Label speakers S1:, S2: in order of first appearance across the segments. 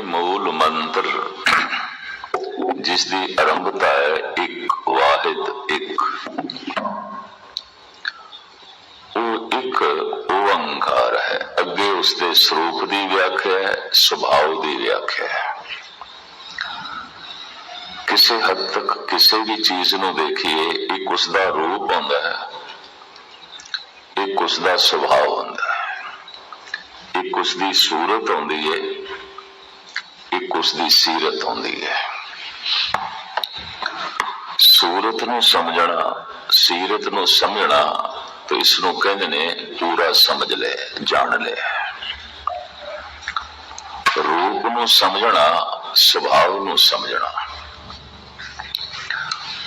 S1: ਮੂਲ ਮੰਤਰ ਜਿਸ ਦੀ ਆਰੰਭਤਾ ਹੈ ਇੱਕ, ਵਾਹਿਦ ਇੱਕ। ਉਹ ਇੱਕ ਓੰਕਾਰ ਹੈ। ਅੱਗੇ ਉਸ ਦੇ ਸਰੂਪ ਦੀ ਵਿਆਖਿਆ ਹੈ, ਸੁਭਾਅ ਦੀ ਵਿਆਖਿਆ ਹੈ। ਕਿਸੇ ਹੱਦ ਤੱਕ ਕਿਸੇ ਵੀ ਚੀਜ਼ ਨੂੰ ਦੇਖੀਏ, ਇੱਕ ਉਸ ਦਾ ਰੂਪ ਹੁੰਦਾ ਹੈ, ਇੱਕ ਉਸ ਦਾ ਸੁਭਾਅ ਹੁੰਦਾ ਹੈ। ਇੱਕ ਉਸ ਦੀ ਸੂਰਤ ਹੁੰਦੀ ਹੈ ਇੱਕ ਉਸ ਦੀ ਸੀਰਤ ਹੁੰਦੀ ਹੈ ਸੂਰਤ ਨੂੰ ਸਮਝਣਾ ਸੀਰਤ ਨੂੰ ਸਮਝਣਾ ਤੇ ਇਸ ਨੂੰ ਕਹਿੰਦੇ ਨੇ ਪੂਰਾ ਸਮਝ ਲੈ ਜਾਣ ਲੈ ਰੂਪ ਨੂੰ ਸਮਝਣਾ ਸੁਭਾਅ ਨੂੰ ਸਮਝਣਾ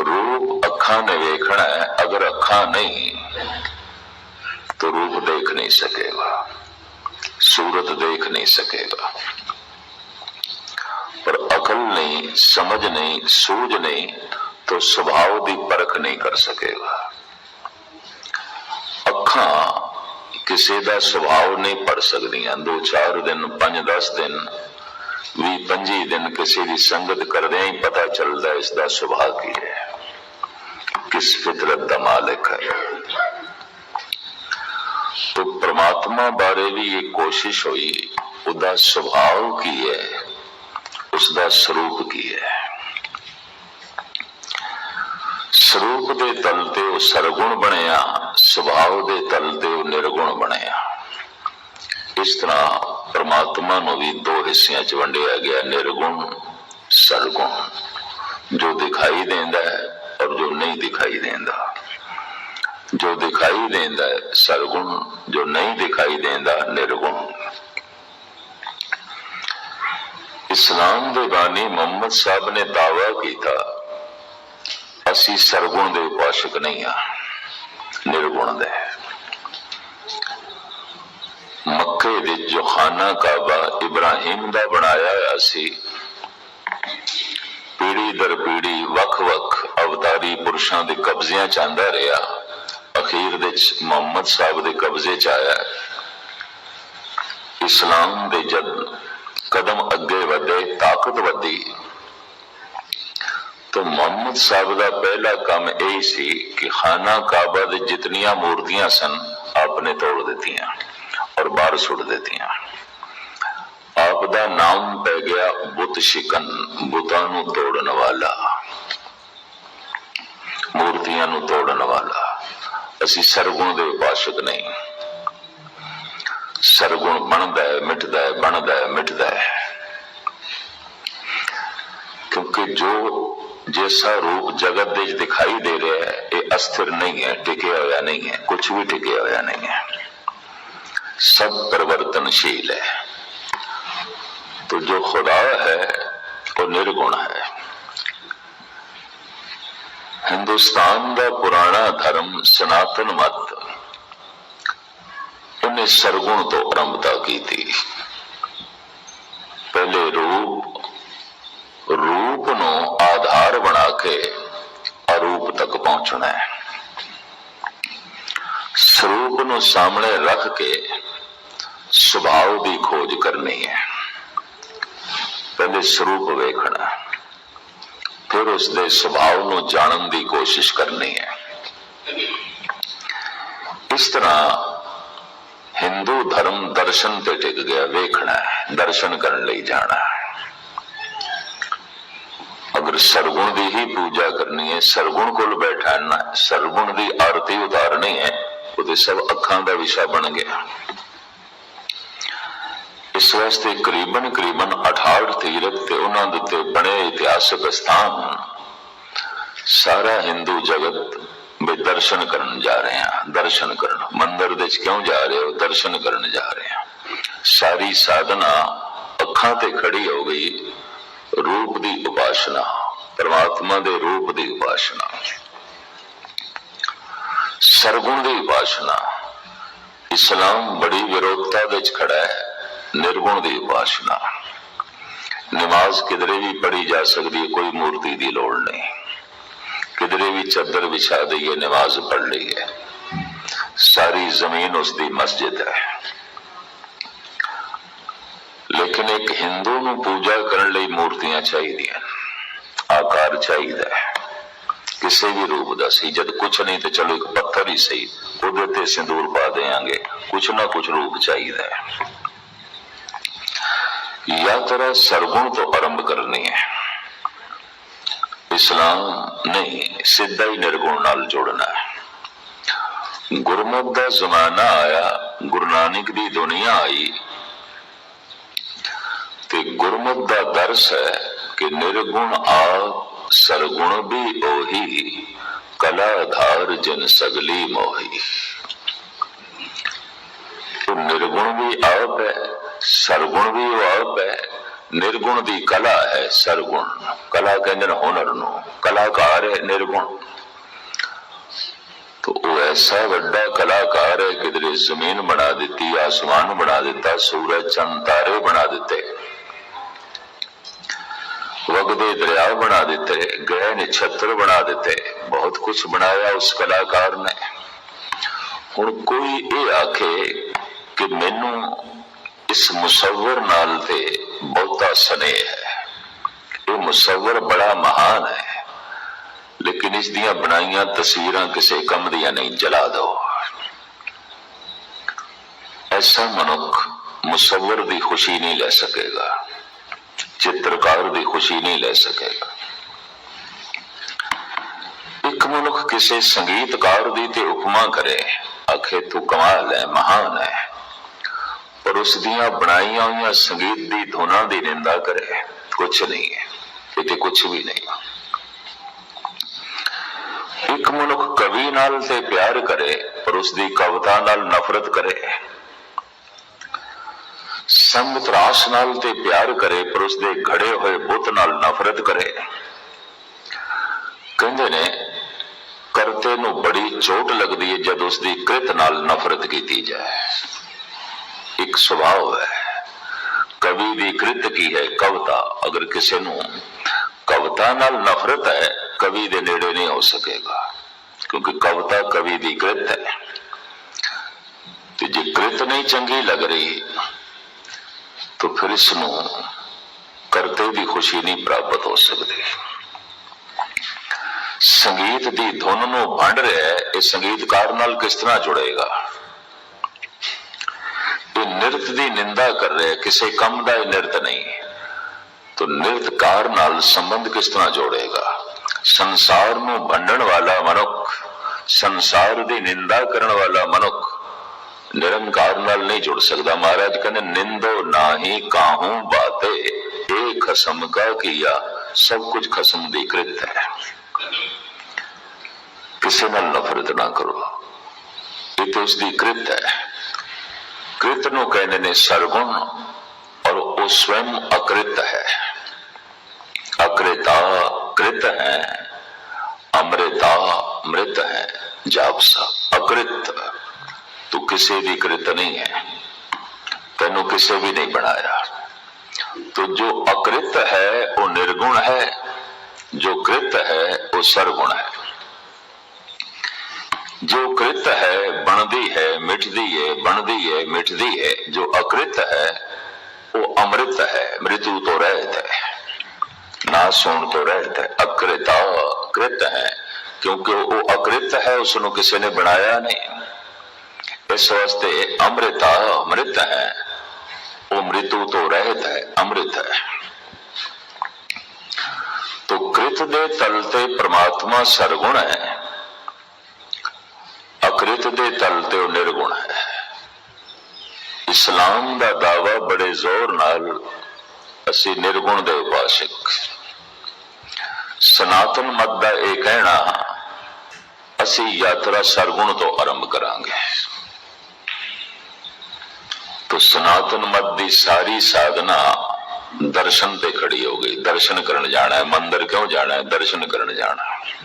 S1: ਰੂਪ ਅੱਖਾਂ ਨੇ ਵੇਖਣਾ ਹੈ ਅਗਰ ਅੱਖਾਂ ਨਹੀਂ तो रूप देख नहीं सकेगा सूरत देख नहीं सकेगा पर अकल नहीं समझ नहीं सूझ नहीं तो स्वभाव की परख नहीं कर सकेगा ਅੱਖਾਂ ਕਿਸੇ ਦਾ ਸੁਭਾਅ ਨਹੀਂ ਪੜ ਸਕਦੀਆਂ ਦੋ ਚਾਰ ਦਿਨ ਪੰਜ 10 ਦਿਨ ਵੀ 25 ਦਿਨ ਕਿਸੇ ਦੀ ਸੰਗਤ ਕਰਦਿਆਂ ਹੀ ਪਤਾ ਚੱਲਦਾ ਇਸ ਦਾ ਸੁਭਾਅ ਕੀ ਹੈ ਕਿਸ ਫਿਤਰਤ ਦਾ ਮਾਲਕ ਹੈ ਤੋ ਪ੍ਰਮਾਤਮਾ ਬਾਰੇ ਵੀ ਇਹ ਕੋਸ਼ਿਸ਼ ਹੋਈ ਉਹਦਾ ਸੁਭਾਅ ਕੀ ਹੈ ਉਸ ਦਾ ਸਰੂਪ ਕੀ ਹੈ? ਸਰੂਪ ਦੇ ਤਲ ਤੇ ਉਹ ਸਰਗੁਣ ਬਣਿਆ, ਸੁਭਾਅ ਦੇ ਤਲ ਤੇ ਉਹ ਨਿਰਗੁਣ ਬਣਿਆ। ਇਸ ਤਰ੍ਹਾਂ ਪਰਮਾਤਮਾ ਨੂੰ ਵੀ ਦੋ ਹਿੱਸਿਆਂ 'ਚ ਵੰਡਿਆ ਗਿਆ, ਨਿਰਗੁਣ, ਸਰਗੁਣ। ਜੋ ਦਿਖਾਈ ਦਿੰਦਾ ਹੈ ਔਰ ਜੋ ਨਹੀਂ ਦਿਖਾਈ ਦਿੰਦਾ। ਜੋ ਦਿਖਾਈ ਦਿੰਦਾ ਹੈ ਸਰਗੁਣ, ਜੋ ਨਹੀਂ ਦਿਖਾਈ ਦਿੰਦਾ, ਨਿਰਗੁਣ। ਇਸਲਾਮ ਦੇ ਬਾਨੀ ਮੁਹੰਮਦ ਸਾਹਿਬ ਨੇ ਦਾਵਾ ਕੀਤਾ, ਅਸੀਂ ਸਰਗੁਣ ਦੇ ਉਪਾਸ਼ਕ ਨਹੀਂ ਆ ਨਿਰਗੁਣ ਦੇ ਮੱਕੇ ਵਿੱਚ ਜੋ ਕਾਬਾ ਇਬਰਾਹਿਮ ਦਾ ਬਣਾਇਆ ਹੋਇਆ ਸੀ ਪੀੜੀ ਦਰ ਪੀੜੀ ਵੱਖ-ਵੱਖ ਅਵਤਾਰੀ ਪੁਰਸ਼ਾਂ ਦੇ ਕਬਜ਼ਿਆਂ ਚ ਆਂਦਾ ਰਿਹਾ, ਅਖੀਰ ਵਿੱਚ ਮੁਹੰਮਦ ਸਾਹਿਬ ਦੇ ਕਬਜ਼ੇ ਚ ਆਇਆ। ਇਸਲਾਮ ਦੇ ਜਦ ਕਦਮ ਅੱਗੇ ਵਧੇ ਤਾਕਤ ਵਧੀ तो मोहम्मद साहब का पहला काम यही सी कि खाना काबा दे जितनियां मूर्तियां सन आपने तोड़ दितियां और बाहर सुट दितियां आप दा नाम पै गया बुत शिकन बुतां नु तोड़न वाला मूर्तियां नु तोड़न वाला ਅਸੀਂ ਸਰਗੁਣ ਦੇ ਉਪਾਸ਼ਕ ਨਹੀਂ ਸਰਗੁਣ ਬਣਦਾ ਹੈ ਮਿਟਦਾ ਹੈ ਬਣਦਾ ਹੈ ਮਿਟਦਾ ਹੈ ਕਿਉਂਕਿ ਜੋ जैसा रूप जगत ਦੇ ਵਿੱਚ ਦਿਖਾਈ ਦੇ ਰਿਹਾ ਹੈ ਇਹ ਅਸਥਿਰ ਨਹੀਂ ਹੈ ਟਿਕਿਆ ਹੋਇਆ ਨਹੀਂ ਹੈ ਕੁਝ ਵੀ ਟਿਕਿਆ ਹੋਇਆ ਨਹੀਂ ਹੈ सब परिवर्तनशील है तो जो खुदा है वो निर्गुण है हिंदुस्तान का पुराना धर्म सनातन मत ਨੇ ਸਰਗੁਣ ਤੋਂ ਆਰੰਭਤਾ ਕੀਤੀ। ਪਹਿਲੇ ਰੂਪ ਰੂਪ ਨੂੰ ਆਧਾਰ ਬਣਾ ਕੇ ਅਰੂਪ ਤੱਕ ਪਹੁੰਚਣਾ ਹੈ। ਸਰੂਪ ਨੂੰ ਸਾਹਮਣੇ ਰੱਖ ਕੇ ਸੁਭਾਅ ਦੀ ਖੋਜ ਕਰਨੀ ਹੈ। ਪਹਿਲੇ ਸਰੂਪ ਵੇਖਣਾ ਫਿਰ ਉਸ ਦੇ ਸੁਭਾਅ ਨੂੰ ਜਾਣਨ ਦੀ ਕੋਸ਼ਿਸ਼ ਕਰਨੀ ਹੈ। ਇਸ ਤਰ੍ਹਾਂ ਹਿੰਦੂ ਧਰਮ ਦਰਸ਼ਨ ਤੇ ਟਿਕ ਗਿਆ ਵੇਖਣਾ ਹੈ ਦਰਸ਼ਨ ਕਰਨ ਲਈ ਜਾਣਾ ਹੈ ਅਗਰ ਸਰਗੁਣ ਦੀ ਹੀ ਪੂਜਾ ਕਰਨੀ ਹੈ ਸਰਗੁਣ ਕੋਲ ਬੈਠਣਾ ਸਰਗੁਣ ਦੀ ਆਰਤੀ ਉਤਾਰਨੀ ਹੈ ਉਹਦੇ ਸਭ ਅੱਖਾਂ ਦਾ ਵਿਸ਼ਾ ਬਣ ਗਿਆ ਇਸ ਵਾਸਤੇ ਕਰੀਬਨ ਕਰੀਬਨ 68 ਤੀਰਥ ਤੇ ਉਹਨਾਂ ਦੇ ਉੱਤੇ ਬਣੇ ਇਤਿਹਾਸਕ ਸਥਾਨ ਸਾਰਾ ਹਿੰਦੂ ਜਗਤ ਵੀ ਦਰਸ਼ਨ ਕਰਨ ਜਾ ਰਹੇ ਆ ਦਰਸ਼ਨ ਕਰਨ ਮੰਦਰ ਦੇ ਵਿੱਚ ਕਿਉਂ ਜਾ ਰਹੇ ਹੋ? ਦਰਸ਼ਨ ਕਰਨ ਜਾ ਰਹੇ ਆ ਸਾਰੀ ਸਾਧਨਾ ਅੱਖਾਂ ਤੇ ਖੜੀ ਹੋ ਗਈ। ਰੂਪ ਦੀ ਉਪਾਸਨਾ, ਪਰਮਾਤਮਾ ਦੇ ਰੂਪ ਦੀ ਉਪਾਸਨਾ, ਸਰਗੁਣ ਦੀ ਉਪਾਸਨਾ। ਇਸਲਾਮ ਬੜੀ ਵਿਰੋਧਤਾ ਵਿੱਚ ਖੜਾ ਹੈ, ਨਿਰਗੁਣ ਦੀ ਉਪਾਸਨਾ। ਨਮਾਜ਼ ਕਿਧਰੇ ਵੀ ਪੜੀ ਜਾ ਸਕਦੀ ਹੈ, ਕੋਈ ਮੂਰਤੀ ਦੀ ਲੋੜ ਨਹੀਂ। ਕਿਧਰੇ ਵੀ ਚਾਦਰ ਵਿਛਾ ਦਈਏ, ਨਮਾਜ਼ ਪੜ ਲਈਏ। ਸਾਰੀ ਜ਼ਮੀਨ ਉਸ ਦੀ ਮਸਜਿਦ ਹੈ ਲੇਕਿਨ ਇੱਕ ਹਿੰਦੂ ਨੂੰ ਪੂਜਾ ਕਰਨ ਲਈ ਮੂਰਤੀਆਂ ਚਾਹੀਦੀਆਂ ਆਕਾਰ ਚਾਹੀਦਾ ਹੈ ਕਿਸੇ ਵੀ ਰੂਪ ਦਾ ਸੀ ਜਦ ਕੁਛ ਨਹੀਂ ਤੇ ਚਲੋ ਇੱਕ ਪੱਥਰ ਹੀ ਸਹੀ ਉਹਦੇ ਤੇ ਸਿੰਦੂਰ ਪਾ ਦੇਾਂਗੇ ਕੁਛ ਨਾ ਕੁਛ ਰੂਪ ਚਾਹੀਦਾ ਹੈ ਯਾਤਰਾ ਸਰਗੁਣ ਤੋਂ ਆਰੰਭ ਕਰਨੀ ਹੈ ਇਸਲਾਮ ਨਹੀਂ ਸਿੱਧਾ ਹੀ ਨਿਰਗੁਣ ਨਾਲ ਜੋੜਨਾ ਗੁਰਮੁਖ ਦਾ ਜ਼ਮਾਨਾ ਆਇਆ, ਗੁਰੂ ਨਾਨਕ ਦੀ ਦੁਨੀਆ ਆਈ। ਤੇ ਗੁਰਮੁਖ ਦਾ ਦਰਸ ਹੈ ਕਿ ਨਿਰਗੁਣ ਆਪ ਸਰਗੁਣ ਵੀ ਉਹੀ, ਕਲਾ ਆਧਾਰ ਜਨ ਸਗਲੀ ਮੋਹੀ। ਨਿਰਗੁਣ ਵੀ ਆਪ ਹੈ, ਸਰਗੁਣ ਵੀ ਉਹ ਆਪ ਹੈ, ਨਿਰਗੁਣ ਦੀ ਕਲਾ ਹੈ ਸਰਗੁਣ। ਕਲਾ ਕਹਿੰਦੇ ਨੇ ਹੁਨਰ ਨੂੰ, ਕਲਾਕਾਰ ਹੈ ਨਿਰਗੁਣ। तो वो ऐसा ਵੱਡਾ ਕਲਾਕਾਰ ਹੈ ਕਿਧਰੇ ਜ਼ਮੀਨ ਬਣਾ ਦਿੱਤੀ ਆਸਮਾਨ ਬਣਾ ਦਿੱਤਾ ਸੂਰਜ ਚੰਦ ਤਾਰੇ ਬਣਾ ਦਿੱਤੇ ਵਗਦੇ ਦਰਿਆ ਬਣਾ ਦਿੱਤੇ ਗਏ ਨਛੱਤਰ ਬਣਾ ਦਿੱਤੇ ਬਹੁਤ ਕੁਝ ਬਣਾਇਆ ਉਸ ਕਲਾਕਾਰ ਨੇ ਹੁਣ ਕੋਈ ਇਹ ਆਖੇ ਕਿ ਮੈਨੂੰ ਇਸ ਮੁਸਵਰ ਨਾਲ ਤੇ ਬਹੁਤਾ ਸਨੇਹ ਹੈ ਇਹ ਮੁਸਵਰ ਬੜਾ ਮਹਾਨ ਹੈ ਲੇਕਿਨ ਇਸ ਦੀਆਂ ਬਣਾਈਆਂ ਤਸਵੀਰਾਂ ਕਿਸੇ ਕੰਮ ਦੀਆਂ ਨਹੀਂ, ਜਲਾ ਦੋ। ਐਸਾ ਮਨੁੱਖ ਮੁਸਵਰ ਦੀ ਖੁਸ਼ੀ ਨਹੀਂ ਲੈ ਸਕੇਗਾ, ਚਿੱਤਰਕਾਰ ਦੀ ਖੁਸ਼ੀ ਨਹੀਂ ਲੈ ਸਕੇਗਾ। ਇੱਕ ਮਨੁੱਖ ਕਿਸੇ ਸੰਗੀਤਕਾਰ ਦੀ ਤੇ ਉਪਮਾ ਕਰੇ, ਆਖੇ, ਤੂੰ ਕਮਾਲ ਹੈ ਮਹਾਨ ਹੈ ਪਰ ਉਸ ਦੀਆਂ ਬਣਾਈਆਂ ਹੋਈਆਂ ਸੰਗੀਤ ਦੀ ਧੁਨਾਂ ਦੀ ਨਿੰਦਾ ਕਰੇ, ਕੁਛ ਨਹੀਂ ਹੈ ਇਹ ਤੇ ਕੁਛ ਵੀ ਨਹੀਂ। ਇੱਕ ਮਨੁੱਖ ਕਵੀ ਨਾਲ ਤੇ ਪਿਆਰ ਕਰੇ, ਪਰ ਉਸ ਦੀ ਕਵਿਤਾ ਨਾਲ ਨਫ਼ਰਤ ਕਰੇ। ਸੰਗਤ ਰਾਸ ਨਾਲ ਤੇ ਪਿਆਰ ਕਰੇ, ਪਰ ਉਸ ਦੇ ਘੜੇ ਹੋਏ ਬੁੱਤ ਨਾਲ ਨਫ਼ਰਤ ਕਰੇ। ਕਹਿੰਦੇ ਨੇ, ਕਰਤੇ ਨੂੰ ਬੜੀ ਚੋਟ ਲੱਗਦੀ ਹੈ ਜਦ ਉਸ ਦੀ ਕ੍ਰਿਤ ਨਾਲ ਨਫ਼ਰਤ ਕੀਤੀ ਜਾਏ। ਇੱਕ ਸੁਭਾਅ ਹੈ, ਕਵੀ ਦੀ ਕ੍ਰਿਤ ਕੀ ਹੈ? ਕਵਿਤਾ, ਅਗਰ ਕਿਸੇ ਨੂੰ ਕਵਿਤਾ ਨਾਲ ਨਫ਼ਰਤ ਹੈ ਕਵੀ ਦੇ ਨੇੜੇ ਨਹੀਂ ਹੋ ਸਕੇਗਾ, ਕਿਉਂਕਿ ਕਵਿਤਾ ਕਵੀ ਦੀ ਕ੍ਰਿਤ ਹੈ। ਤੇ ਜੇ ਕ੍ਰਿਤ ਨਹੀਂ ਚੰਗੀ ਲੱਗ ਰਹੀ, ਤਾਂ ਫਿਰ ਇਸ ਨੂੰ ਕਰਤੇ ਦੀ ਖੁਸ਼ੀ ਨਹੀਂ ਪ੍ਰਾਪਤ ਹੋ ਸਕਦੀ। ਸੰਗੀਤ ਦੀ ਧੁਨ ਨੂੰ ਵੰਡ ਰਿਹਾ ਹੈ, ਇਹ ਸੰਗੀਤਕਾਰ ਨਾਲ ਕਿਸ ਤਰ੍ਹਾਂ ਜੁੜੇਗਾ? ਇਹ ਨਿਰਤ ਦੀ ਨਿੰਦਾ ਕਰ ਰਿਹਾ ਹੈ, ਕਿਸੇ ਕੰਮ ਦਾ ਇਹ ਨਿਰਤ ਨਹੀਂ, ਤੋ ਨਿਰਤਕਾਰ ਨਾਲ ਸੰਬੰਧ ਕਿਸ ਤਰ੍ਹਾਂ ਜੋੜੇਗਾ? ਸੰਸਾਰ ਨੂੰ ਵੰਡਣ ਵਾਲਾ ਮਨੁੱਖ ਸੰਸਾਰ ਦੀ ਨਿੰਦਾ ਕਰਨ ਵਾਲਾ ਮਨੁੱਖ ਨਿਰੰਕਾਰ ਨਾਲ ਨਹੀਂ ਜੁੜ ਸਕਦਾ ਮਹਾਰਾਜ ਕਹਿੰਦੇ ਨਿੰਦੋ ਨਾਹੀ ਕਾਹੂ ਬਾਤੇ ਇਹ ਖਸਮ ਕਾ ਕੀਆ ਸਭ ਕੁਝ ਖਸਮ ਦੀ ਕ੍ਰਿਤ ਹੈ ਕਿਸੇ ਨਾਲ ਨਫ਼ਰਤ ਨਾ ਕਰੋ ਇਹ ਤੇ ਉਸ ਦੀ ਕ੍ਰਿਤ ਹੈ ਕ੍ਰਿਤ ਨੂੰ ਕਹਿੰਦੇ ਨੇ ਸਰਗੁਣ ਔਰ ਉਹ स्वयं ਅਕ੍ਰਿਤ ਹੈ ਅਕ੍ਰਿਤਾ ਕ੍ਰਿਤ ਹੈ ਅਮ੍ਰਿਤਾ ਮ੍ਰਿਤ ਹੈ ਜਾਪ ਸਾ ਅਕ੍ਰਿਤ ਤੂੰ ਕਿਸੇ ਦੀ ਕ੍ਰਿਤ ਨਹੀਂ ਹੈ ਤੈਨੂੰ ਕਿਸੇ ਵੀ ਨਹੀਂ ਬਣਾਇਆ ਤੋ ਜੋ ਅਕ੍ਰਿਤ ਹੈ ਉਹ ਨਿਰਗੁਣ ਹੈ ਜੋ ਕ੍ਰਿਤ ਹੈ ਉਹ ਸਰਗੁਣ ਹੈ ਜੋ ਕ੍ਰਿਤ ਹੈ ਬਣਦੀ ਹੈ ਮਿਟਦੀ ਹੈ ਬਣਦੀ ਹੈ ਮਿਟਦੀ ਹੈ ਜੋ ਅਕ੍ਰਿਤ ਹੈ ਉਹ ਅੰਮ੍ਰਿਤ ਹੈ ਮ੍ਰਿਤੂ ਤੋਂ ਰਹਿਤ ਹੈ ਨਾਸ ਹੋਣ ਤੋਂ ਰਹਿਤ ਹੈ, ਅਕ੍ਰਿਤਾ ਕ੍ਰਿਤ ਹੈ, ਕਿਉਂਕਿ ਉਹ ਅਕ੍ਰਿਤ ਹੈ ਉਸ ਨੂੰ ਕਿਸੇ ਨੇ ਬਣਾਇਆ ਨਹੀਂ। ਇਸ ਵਾਸਤੇ ਅੰਮ੍ਰਿਤਾ, ਅੰਮ੍ਰਿਤ ਹੈ। ਉਹ ਮ੍ਰਿਤੂ ਤੋਂ ਰਹਿਤ ਹੈ, ਅੰਮ੍ਰਿਤ ਹੈ। ਤੋ ਕ੍ਰਿਤ ਦੇ ਤਲ ਤੇ ਪ੍ਰਮਾਤਮਾ ਸਰਗੁਣ ਹੈ। ਅਕ੍ਰਿਤ ਦੇ ਤਲ ਤੇ ਉਹ ਨਿਰਗੁਣ ਹੈ। ਇਸਲਾਮ ਦਾ ਦਾਵਾ ਬੜੇ ਜ਼ੋਰ ਨਾਲ ਅਸੀਂ ਨਿਰਗੁਣ ਦੇ ਉਪਾਸਕ। ਸਨਾਤਨ ਮਤ ਦਾ ਇਹ ਕਹਿਣਾ, ਅਸੀਂ ਯਾਤਰਾ ਸਰਗੁਣ ਤੋਂ ਆਰੰਭ ਕਰਾਂਗੇ। ਤੋ ਸਨਾਤਨ ਮਤ ਦੀ ਸਾਰੀ ਸਾਧਨਾ ਦਰਸ਼ਨ ਤੇ ਖੜੀ ਹੋ ਗਈ। ਦਰਸ਼ਨ ਕਰਨ ਜਾਣਾ ਹੈ, ਮੰਦਰ ਕਿਉਂ ਜਾਣਾ ਹੈ? ਦਰਸ਼ਨ ਕਰਨ ਜਾਣਾ ਹੈ।